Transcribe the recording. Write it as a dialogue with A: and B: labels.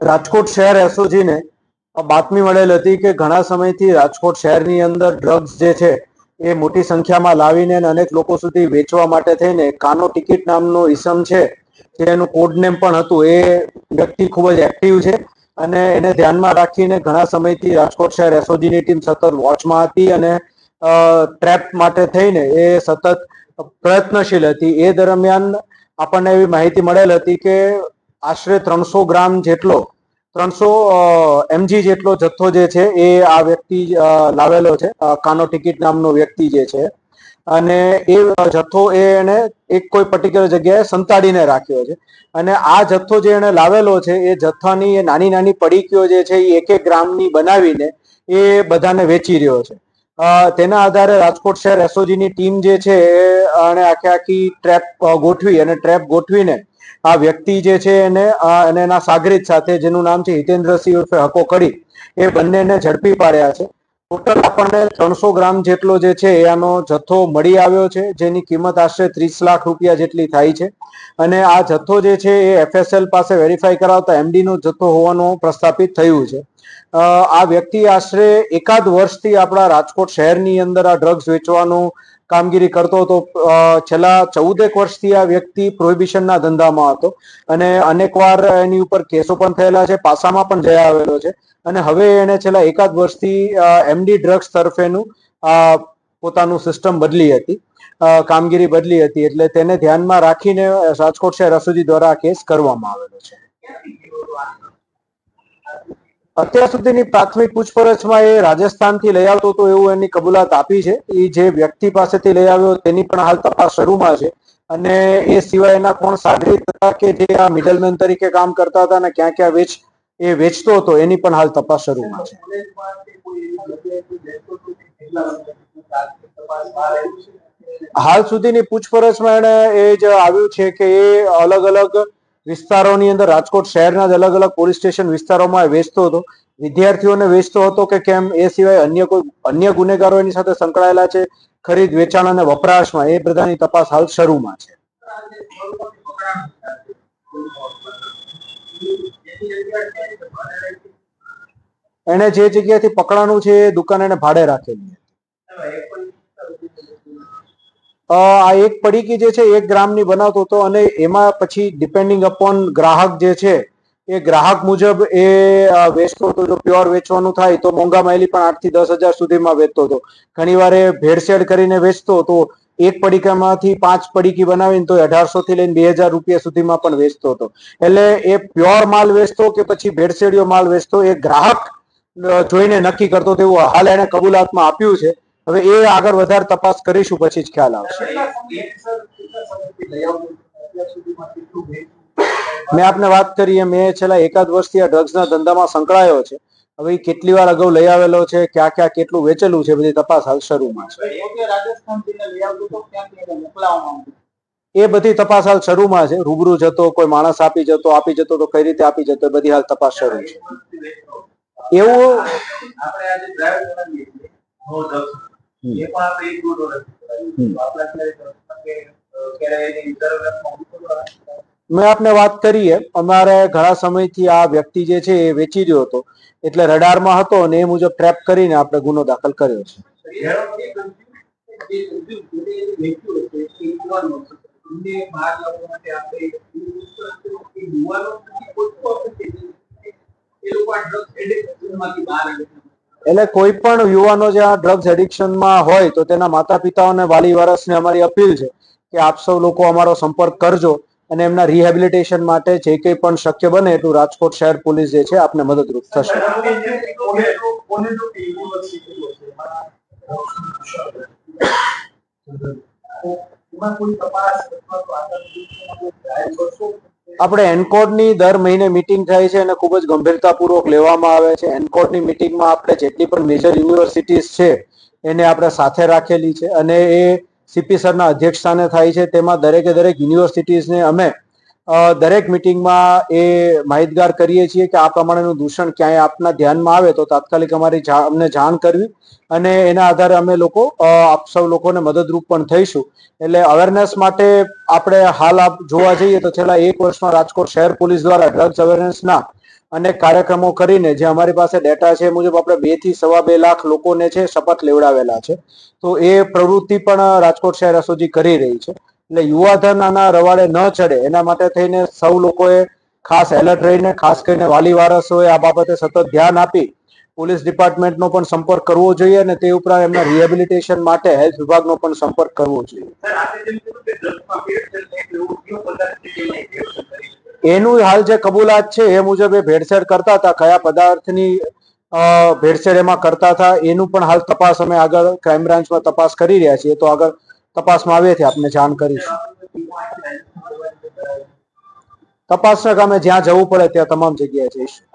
A: રાજકોટ શહેર એસઓજીને બાતમી મળેલ હતી કે ઘણા સમયથી રાજકોટ શહેરની અંદર ડ્રગ્સ જે છે એ મોટી સંખ્યામાં લાવીને અનેક લોકો સુધી વેચવા માટે થઈને કાનો ટિકિટ નામનો ઇસમ છે જેનું કોડ નેમ પણ હતું. એ વ્યક્તિ ખૂબ જ એક્ટિવ છે અને એને ધ્યાનમાં રાખીને ઘણા સમયથી રાજકોટ શહેર એસઓજીની ટીમ સતત વોચમાં હતી અને ટ્રેપ માટે થઈને એ સતત પ્રયત્નશીલ હતી. એ દરમિયાન આપણને એવી માહિતી મળેલ હતી કે આશરે ત્રણસો ગ્રામ જેટલો, ત્રણસો એમજી જેટલો જથ્થો જે છે એ આ વ્યક્તિ લાવેલો છે. કાનો ટિકિટ નામનો વ્યક્તિ જે છે. અને એ જથ્થો એ એને એક કોઈ પર્ટિક્યુલર જગ્યાએ સંતાડીને રાખ્યો છે. અને આ જથ્થો જે એને લાવેલો છે એ જથ્થાની એ નાની નાની પડીકીઓ જે છે એ એક એક ગ્રામની બનાવીને એ બધાને વેચી રહ્યો છે. તેના આધારે રાજકોટ શહેર એસઓજીની ટીમ જે છે આને આખે આખી ટ્રેપ ગોઠવી અને ટ્રેપ ગોઠવીને આ વ્યક્તિ જે છે એને અને એના સાગરીત સાથે, જેનું નામ છે હિતેન્દ્રસિંહ ઉર્ફે હકો કડી એ બંનેને ઝડપી પાડ્યા છે. ટોટલ આપણને ત્રણસો ગ્રામ જેટલો જે છે એ આનો જથ્થો મળી આવ્યો છે, જેની કિંમત આશરે ત્રીસ લાખ રૂપિયા જેટલી થાય છે. અને આ જથ્થો જે છે એ એફએસએલ પાસે વેરીફાઈ કરાવતા એમડી નો જથ્થો હોવાનું પ્રસ્થાપિત થયું છે. આ વ્યક્તિ આશરે એકાદ વર્ષથી આપણા રાજકોટ શહેરની અંદર આ ડ્રગ્સ વેચવાનું કામગીરી કરતો હતો. છેલ્લા ચૌદેક વર્ષથી આ વ્યક્તિ પ્રોહિબિશનના ધંધામાં હતો અને અનેકવાર એની ઉપર કેસો પણ થયેલા છે, પાસામાં પણ જયા આવેલો છે અને હવે એને છેલ્લા એકાદ વર્ષથી એમડી ડ્રગ્સ તરફેનું પોતાનું સિસ્ટમ બદલી હતી કામગીરી બદલી હતી એટલે તેને ધ્યાનમાં રાખીને રાજકોટ શહેર એસઓજી દ્વારા આ કેસ કરવામાં આવેલો છે. અત્યાર સુધીની પ્રાથમિક પૂછપરછમાં એ રાજસ્થાનથી લઈ આવતો હતો એવું એની કબૂલાત આપી છે. એ જે વ્યક્તિ પાસેથી લઈ આવ્યો તેની પણ હાલ તપાસ શરૂમાં છે. અને એ સિવાય એના કોણ સાગરીત હતા કે જે આ મિડલમેન તરીકે કામ કરતા હતા અને ક્યાં ક્યાં વેચ એ વેચતો હતો, એની પણ હાલ તપાસ શરૂમાં છે. હાલ સુધીની પૂછપરછમાં એને એ જ આવ્યું છે કે એ અલગ અલગ વિસ્તારોની અંદર રાજકોટ શહેરના જ અલગ અલગ પોલીસ સ્ટેશન વિસ્તારોમાં વેચતો હતો. વિદ્યાર્થીઓને વેચતો હતો કે કેમ? એ સિવાય અન્ય કોઈ, અન્ય ગુનેગારો એની સાથે સંકળાયેલા છે? ખરીદ, વેચાણ અને વપરાશમાં એ બધાની તપાસ હાલ શરૂમાં છે. એને જે જગ્યાએથી પકડાનું છે એ દુકાન એને ભાડે રાખેલી છે. અ, આ એક પડીકી જે છે, એક ગ્રામની બનાવતો હતો અને એમાં પછી ડિપેન્ડિંગ અપોન ગ્રાહક જે છે, એ ગ્રાહક મુજબ એ વેચતો હતો. જો પ્યોર વેચવાનું થાય તો મોંઘા માયલી પણ આઠથી દસ હજાર સુધીમાં વેચતો હતો. ઘણી વાર ભેળસેળ કરીને વેચતો તો એક પડીકામાંથી પાંચ પડીકી બનાવીને તો અઢારસો થી લઈને બે હજાર રૂપિયા સુધીમાં પણ વેચતો હતો. એટલે એ પ્યોર માલ વેચતો કે પછી ભેળસેળીઓ માલ વેચતો એ ગ્રાહક જોઈને નક્કી કરતો તેવું હાલ એને કબૂલાતમાં આપ્યું છે. હવે એ આગળ વધારે તપાસ કરીશું, પછી જ ખ્યાલ આવશે. મેં આપને વાત કરી એ છેલ્લા એકાદ વર્ષથી આ ડ્રગ્સના ધંધામાં સંકળાયો છે. હવે કેટલી વાર અગાઉ લઈ આવેલો છે, ક્યાં ક્યાં કેટલું વેચેલું છે બધી તપાસ હાલ શરૂમાં છે. એ બધી તપાસ હાલ શરૂમાં છે. રૂબરૂ જતો, કોઈ માણસ આપી જતો આપી જતો તો કઈ રીતે આપી જતો બધી હાલ તપાસ શરૂ છે. એવું
B: એ પણ આપણે એક.
A: મેં આપને વાત કરીએ અમારે ઘણા સમયથી આ વ્યક્તિ જે છે એ વેચી રહ્યો હતો. એટલે રડારમાં હતો અને એ મુજબ ટ્રેપ કરીને આપણે ગુનો દાખલ કર્યો છે. એટલે કોઈ પણ યુવાનો જે આ ડ્રગ્સ એડિક્શનમાં હોય તો તેના માતા પિતાઓ અને વાલી વારસને અમારી અપીલ છે કે આપ સૌ લોકો અમારો સંપર્ક કરજો અને એમના રિહેબિલિટેશન માટે જે કંઈ પણ શક્ય બને એટલું રાજકોટ શહેર પોલીસ જે છે આપને મદદરૂપ થશે.
B: કોઈ તપાસ અથવા તો આગળ
A: આપણે એનકોડની દર મહિને મિટિંગ થાય છે અને ખૂબ જ ગંભીરતાપૂર્વક લેવામાં આવે છે. એનકોડની મિટિંગમાં આપણે જેટલી પણ મેજર યુનિવર્સિટીઝ છે, એને આપણે સાથે રાખેલી છે અને એ સીપી સરના અધ્યક્ષ સ્થાને થાય છે. તેમાં દરેકે દરેક યુનિવર્સિટીઝને અમે દરેક મિટિંગમાં એ માહિતગાર કરીએ છીએ કે આ પ્રમાણેનું દૂષણ ક્યાંય આપના ધ્યાનમાં આવે તો તાત્કાલિક અમારી અમને જાણ કરવી અને એના આધારે અમે લોકો આપ સૌ લોકોને મદદરૂપ પણ થઈશું. એટલે અવેરનેસ માટે આપણે હાલ આપ જોવા જઈએ તો છેલ્લા એક વર્ષમાં રાજકોટ શહેર પોલીસ દ્વારા ડ્રગ્સ અવેરનેસના અનેક કાર્યક્રમો કરીને જે અમારી પાસે ડેટા છે મુજબ આપણે બેથી સવા બે લાખ લોકોને છે શપથ લેવડાવેલા છે. તો એ પ્રવૃત્તિ પણ રાજકોટ શહેર એસઓજી કરી રહી છે. એટલે યુવાધન આના રવાડે ન ચડે. એના માટે થઈને સૌ લોકોએ ખાસ એલર્ટ રહીને, ખાસ કરીને વાલી વારસોએ આ બાબતે સતત ધ્યાન આપી પોલીસ ડિપાર્ટમેન્ટનો પણ સંપર્ક કરવો જોઈએ અને તે ઉપરાંત એમના રિહેબિલિટેશન માટે હેલ્થ વિભાગનો પણ સંપર્ક કરવો જોઈએ. એનું હાલ જે કબૂલાત છે એ મુજબ એ ભેળસેળ કરતા હતા. કયા પદાર્થની ભેળસેળ એમાં કરતા હતા, એનું પણ હાલ તપાસ અમે આગળ ક્રાઇમ બ્રાન્ચમાં તપાસ કરી રહ્યા છીએ. તો આગળ તપાસમાં આવેથી આપને જાણ કરીશું. તપાસના કામે જ્યાં જવું પડે ત્યાં તમામ જગ્યાએ જઈશું.